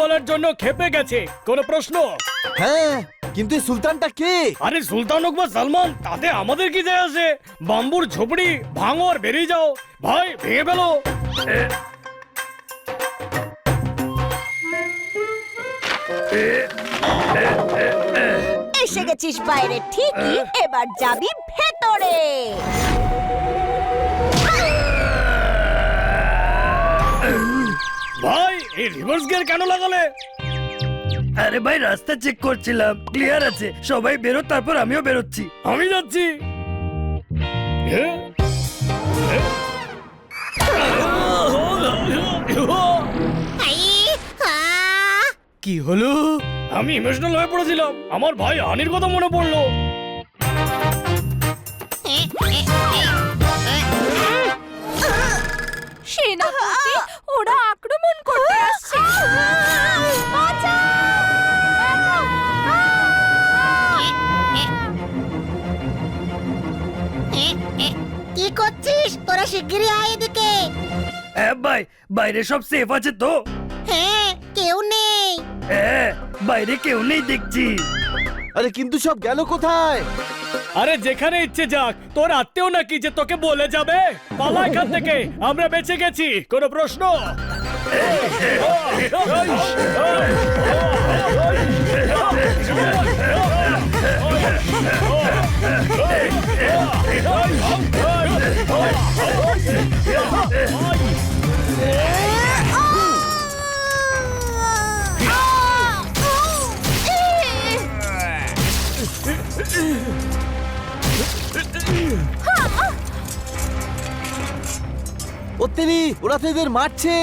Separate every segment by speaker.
Speaker 1: বলার জন্য খেপে গেছে। কোনো প্রশ্ন?
Speaker 2: হ্যাঁ কিন্তু এই সুলতানটা কে?
Speaker 1: আরে সুলতান হোক বা সালমান তাতে আমাদের কি যায় আছে? বাম্বুর ঝোপড়ি ভাঙো আর বেরিয়ে যাও। ভাই ভেঙে ফেলো।
Speaker 3: এসে গেছিস বাইরে ঠিকই এবার যাবি ভেতরে।
Speaker 1: ভাই এই রিভার্স গিয়ার কেন লাগালে
Speaker 4: আরে ভাই রাস্তা চেক করছিলাম ক্লিয়ার আছে সবাই বেরো তারপর আমিও বেরোচ্ছি
Speaker 1: আমি যাচ্ছি? কি হলো আমি ইমোশনাল হয়ে পড়েছিলাম আমার ভাই আনির কথা মনে পড়ল
Speaker 3: সেনাপতি ওরা আক্রমণ করতে আসছে।
Speaker 5: কি করছিস? তোরা শিগগিরই আয় এদিকে।
Speaker 4: হ্যাঁ ভাই বাইরে সব সেফ আছে তো।
Speaker 5: হ্যাঁ কেউ নেই।
Speaker 4: হ্যাঁ বাইরে কেউ নেই দেখছি।
Speaker 2: আরে কিন্তু সব গেল কোথায়?
Speaker 1: আরে যেখানে ইচ্ছে যাক তোর আত্মীয় নাকি যে তোকে বলে যাবে পালা এখান থেকে আমরা বেঁচে গেছি কোনো প্রশ্ন
Speaker 2: ওত্তেরি ওরা তো এদের মারছে।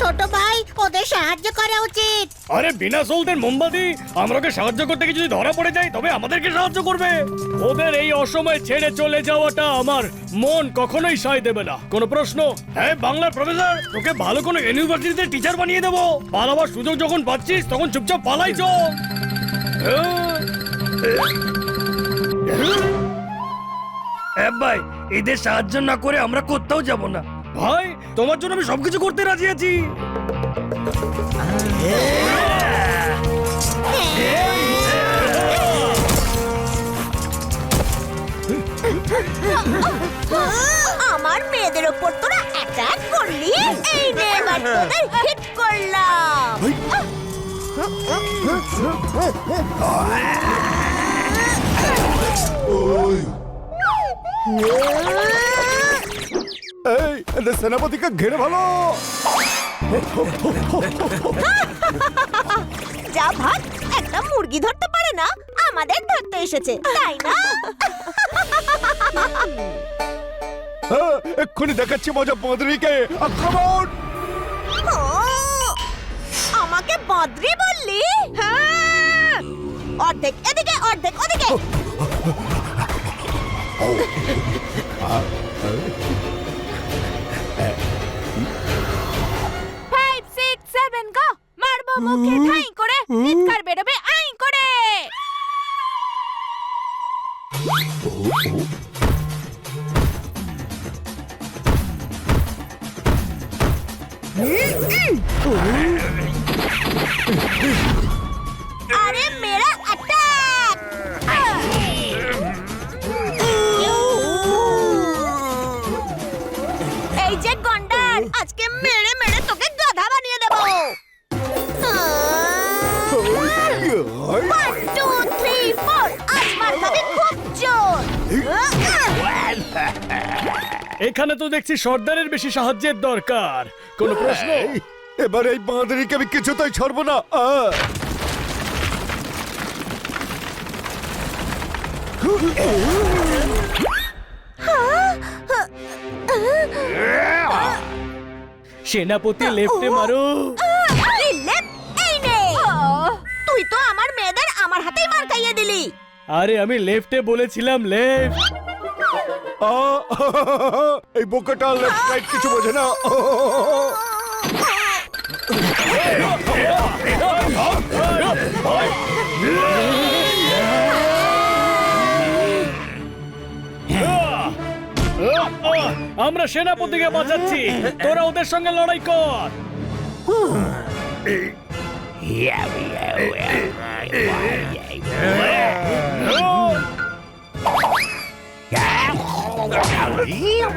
Speaker 5: ছোট ভাই ওদের সাহায্য করা উচিত।
Speaker 1: আরে বিনা সলতেন মোমবাতি আমরাকে সাহায্য করতে গিয়ে যদি ধরা পড়ে যায় তবে আমাদেরকে সাহায্য করবে। ওদের এই অসময়ে ছেড়ে চলে যাওয়াটা আমার মন কখনোই সায় দেবে না। কোনো প্রশ্ন? হ্যাঁ বাংলার প্রফেসর তোকে ভালো কোনো ইউনিভার্সিটিতে টিচার বানিয়ে দেবো। পালাবার সুযোগ যখন পাচ্ছিস তখন চুপচাপ পালাই
Speaker 4: হ্যাঁ ভাই এদের সাহায্য না করে আমরা কোথাও যাব না।
Speaker 1: ভাই তোমার জন্য আমি সবকিছু করতে রাজি আছি।
Speaker 3: আমার মেয়েদের ওপর তোরা অ্যাটাক করলি? এই নে এবার তোদের হিট করলাম।
Speaker 2: এদের সেনাপতিকে ঘিরে ভালো
Speaker 3: যা ভাগ একটা মুরগি ধরতে পারে না আমাদের ধরতে এসেছে তাই না
Speaker 2: হ্যাঁ, এক্ষুনি দেখাচ্ছি মজা বদরিকে আক্রমণ
Speaker 3: আমাকে বদ্রি বললি হ্যাঁ অর্ধেক এদিকে অর্ধেক ওদিকে মুখে ঠাই করে চিৎকার বেরোবে আই করে! আরে
Speaker 1: এখানে তো দেখছি সর্দারের বেশি সাহায্যের দরকার। কোনো প্রশ্ন?
Speaker 2: এবার এই বাঁদরিকে আমি কিছুতেই ছাড়বো না।
Speaker 1: সেনাপতি লেফটে মারো।
Speaker 3: তুই তো আমার মেয়েদের আমার হাতেই মার খাইয়ে দিলি।
Speaker 1: আরে আমি লেফটে বলেছিলাম লেফট!
Speaker 2: এই বোকাটা লেফট রাইট কিছু বোঝে না
Speaker 1: আমরা সেনাপতিকে বাঁচাচ্ছি তোরা ওদের সঙ্গে লড়াই কর
Speaker 5: Yeah.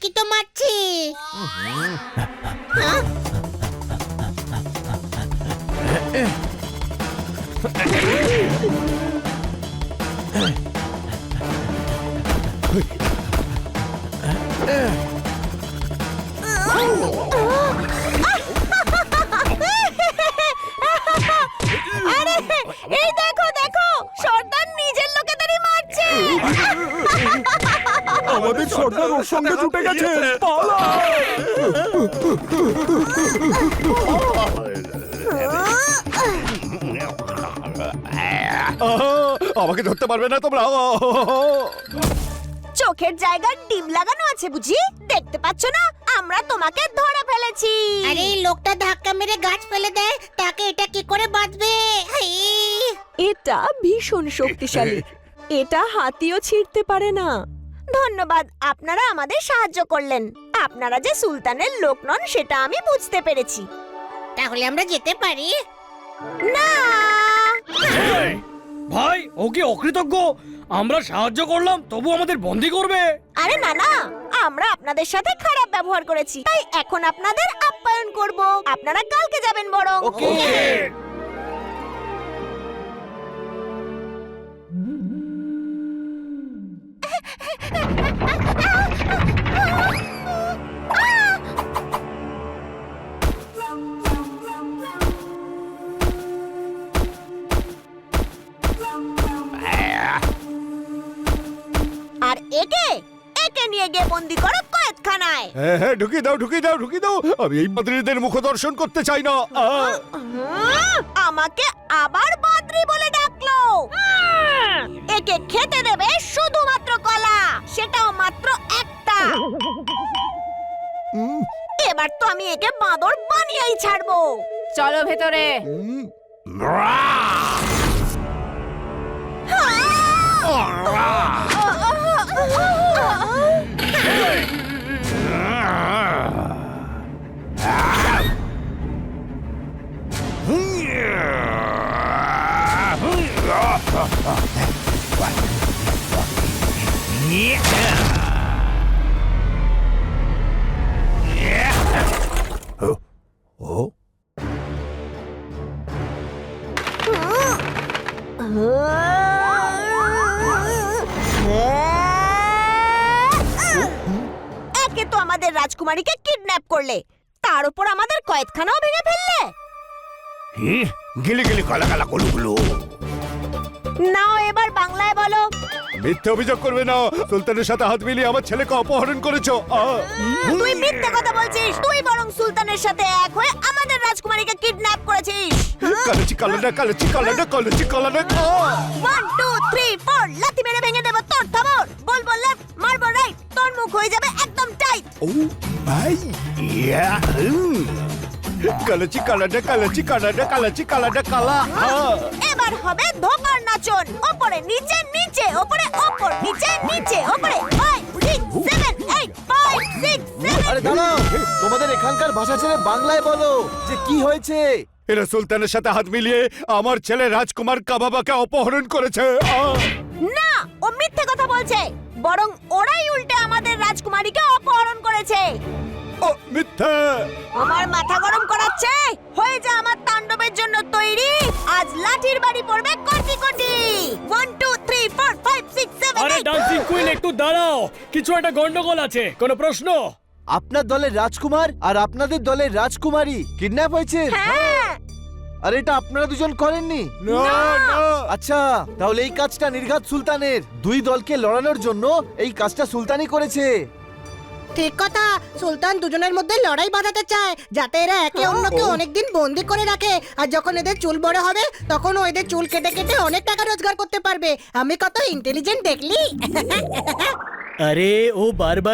Speaker 5: ঠিকই তো মারছি
Speaker 3: সর্দার
Speaker 2: সঙ্গে ছুটে গেছে। পালা! আমাকে ধরতে পারবে না তোমরা।
Speaker 3: চোখের জায়গায় ডিম লাগানো আছে বুঝি? দেখতে পাচ্ছ না? আমরা তোমাকে ধরে ফেলেছি।
Speaker 5: আরে লোকটা ধাক্কা মেরে গাছ ফেলে দেয়। তাকে এটা কি করে বাঁচবে? হাই!
Speaker 6: এটা ভীষণ শক্তিশালী। এটা হাতিও ছিঁড়তে পারে না।
Speaker 3: ধন্যবাদ আপনারা আমাদের সাহায্য করলেন। আপনারা যে সুলতানের লোক নন সেটা আমি বুঝতে পেরেছি।
Speaker 5: তাহলে আমরা যেতে পারি?
Speaker 3: না!
Speaker 1: ভাই ও কি অকৃতজ্ঞ? আমরা সাহায্য করলাম তবু আমাদের বন্দি করবে।
Speaker 3: আরে না না! আমরা আপনাদের সাথে খারাপ ব্যবহার করেছি। তাই এখন আপনাদের আপ্যায়ন করব। আপনারা কালকে যাবেন বরং। আর একে একে নিয়ে গিয়ে বন্দি করো কয়েদখানায়
Speaker 2: হ্যাঁ হ্যাঁ ঢুকিয়ে দাও ঢুকিয়ে দাও ঢুকিয়ে দাও। আমি এই পাদ্রীদের মুখ দর্শন করতে চাই না। আহ!
Speaker 3: হুম, আমাকে আবার বাদ্রি বলে ডাকলো। একে খেতে দেবে শুধুমাত্র কলা সেটাও মাত্র একটা।
Speaker 2: উম,
Speaker 3: এবার তো আমি একে বাঁদর বানিয়েই ছাড়বো।
Speaker 6: চলো ভেতরে।
Speaker 2: উম,
Speaker 3: একে তো আমাদের রাজকুমারীকে কিডন্যাপ করলে। তার উপর আমাদের কয়েদখানাও ভেঙে ফেললে।
Speaker 2: গুলু গুলু
Speaker 3: নাও এবার বাংলায় বলো।
Speaker 2: মিথ্যে অভিযোগ করবে না। সুলতানের সাথে হাত মিলিয়ে আমার ছেলেকে অপহরণ করেছ। আহ!
Speaker 3: তুই মিথ্যে কথা বলছিস। তুই বরং সুলতানের সাথে এক হয়ে আমাদের রাজকুমারীকে কিডন্যাপ করেছিস।
Speaker 2: কালাচি কালাডা কালাচি কালাডা কালাচি কালাডা
Speaker 3: ওয়ান টু থ্রি ফোর লাথি মেরে ভেঙে দেবো তোর থামর বলব লেফট মারবো রাইট তোর মুখ হয়ে যাবে একদম টাইট
Speaker 2: ও ভাই ইয়া কালাচি কালাডা কালাচি কালাডা কালাচি কালাডা কালা আহ!
Speaker 3: এবার হবে ধোকার নাচন। ওপরে নিচে নিচে ওপরে ওপর নিচে নিচে ওপরে।
Speaker 7: আরে দাঁড়াও। তোমাদের এখানকার ভাষা ছেড়ে বাংলায় বলো যে কি হয়েছে?
Speaker 2: এরা সুলতানের সাথে হাত মিলিয়ে আমার ছেলে রাজকুমার কাবাবাকে অপহরণ করেছে।
Speaker 3: না ও মিথ্যে কথা বলছে। বরং ওরাই উল্টে আমাদের রাজকুমারীকে অপহরণ করেছে।
Speaker 2: ও মিথ্যা!
Speaker 3: আমার মাথা গরম করাচ্ছে। হয়ে যা আমার তাণ্ডবের জন্য তৈরি। বাড়ি পড়বে কোটি কোটি? One two three four five six seven
Speaker 1: আরে ডান্সিং কুইন একটু দাঁড়াও। কিছু একটা গন্ডগোল আছে কোনো প্রশ্ন?
Speaker 7: আপনার দলের রাজকুমার আর আপনাদের দলের রাজকুমারী কিডন্যাপ হয়েছে?
Speaker 3: হ্যাঁ।
Speaker 7: আর এটা আপনারা দুজন করেননি?
Speaker 2: না না।
Speaker 7: আচ্ছা তাহলে এই কাজটা নির্ঘাত সুলতানের। দুই দলকে লড়ানোর জন্য এই কাজটা সুলতানই করেছে।
Speaker 5: ঠিক কথা সুলতান দুজনের মধ্যে লড়াই বাঁধাতে চায় যাতে এরা একে অন্যকে অনেকদিন বন্দি করে রাখে। আর যখন এদের চুল বড় হবে তখন ও এদের চুল কেটে কেটে অনেক টাকা রোজগার করতে পারবে। আমি কত ইন্টেলিজেন্ট দেখলি?
Speaker 4: আরে ও বারবার